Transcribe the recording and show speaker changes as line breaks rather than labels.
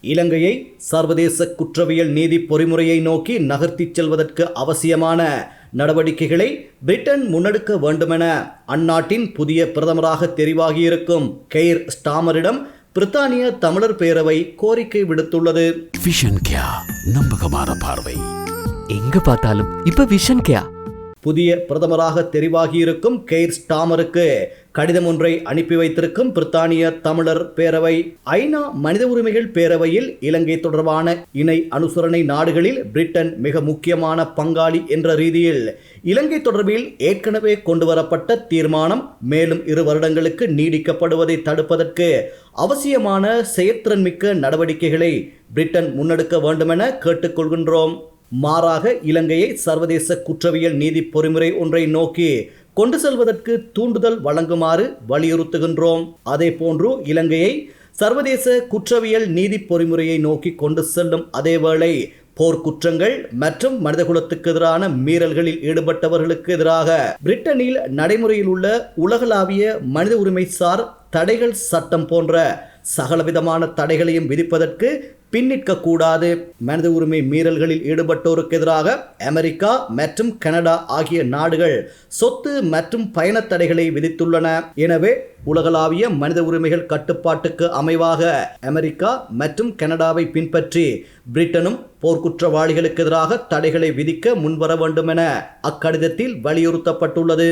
இலங்கையை சர்வதேச குற்றவியல் நீதி பொறிமுறையை நோக்கி நகர்த்திச் செல்வதற்கு அவசியமான நடவடிக்கைகளை பிரிட்டன் முன்னெடுக்க வேண்டுமென அந்நாட்டின் புதிய பிரதமராக தெரிவாகியிருக்கும் கெய்ர் ஸ்டாமரிடம் பிரித்தானிய தமிழர் பேரவை கோரிக்கை விடுத்துள்ளது.
விஷன் கியா நம்பகமான பார்வை.
எங்க பார்த்தாலும் இப்ப விஷன் கேயா
புதிய பிரதமராக தெரிவாகியிருக்கும் கெய்ர் ஸ்டாமருக்கு கடிதம் ஒன்றை அனுப்பி வைத்திருக்கும் பிரித்தானிய தமிழர் பேரவை ஐநா மனித உரிமைகள் பேரவையில் இலங்கை தொடர்பான இணை அனுசரணை நாடுகளில் பிரிட்டன் மிக முக்கியமான பங்காளி என்ற ரீதியில் இலங்கை தொடர்பில் ஏற்கனவே கொண்டுவரப்பட்ட தீர்மானம் மேலும் இரு வருடங்களுக்கு நீடிக்கப்படுவதை தடுப்பதற்கு அவசியமான செயற்திறன்மிக்க நடவடிக்கைகளை பிரிட்டன் முன்னெடுக்க வேண்டுமென கேட்டுக்கொள்கின்றோம். மாறாக இலங்கையை சர்வதேச குற்றவியல் நீதி பொறிமுறை ஒன்றை நோக்கி கொண்டு செல்வதற்கு தூண்டுதல் வழங்குமாறு வலியுறுத்துகின்றோம். அதே போன்று இலங்கையை சர்வதேச குற்றவியல் நீதி பொறிமுறையை நோக்கி கொண்டு செல்லும் அதேவேளை போர்க்குற்றங்கள் மற்றும் மனிதகுலத்துக்கு எதிரான மீறல்களில் ஈடுபட்டவர்களுக்கு எதிராக பிரிட்டனில் நடைமுறையில் உள்ள உலகளாவிய மனித உரிமை சார் தடைகள் சட்டம் போன்ற சகலவிதமான தடைகளையும் விதிப்பதற்கு பின்னிற்கக்கூடாது. மனித உரிமை மீறல்களில் ஈடுபட்டோருக்கு எதிராக அமெரிக்கா மற்றும் கனடா ஆகிய நாடுகள் சொத்து மற்றும் பயணத் தடைகளை விதித்துள்ளன. எனவே உலகளாவிய மனித உரிமைகள் கட்டுப்பாட்டுக்கு அமைவாக அமெரிக்கா மற்றும் கனடாவை பின்பற்றி பிரிட்டனும் போர்க்குற்றவாளிகளுக்கு எதிராக தடைகளை விதிக்க முன்வர வேண்டும் என அக்கடிதத்தில் வலியுறுத்தப்பட்டுள்ளது.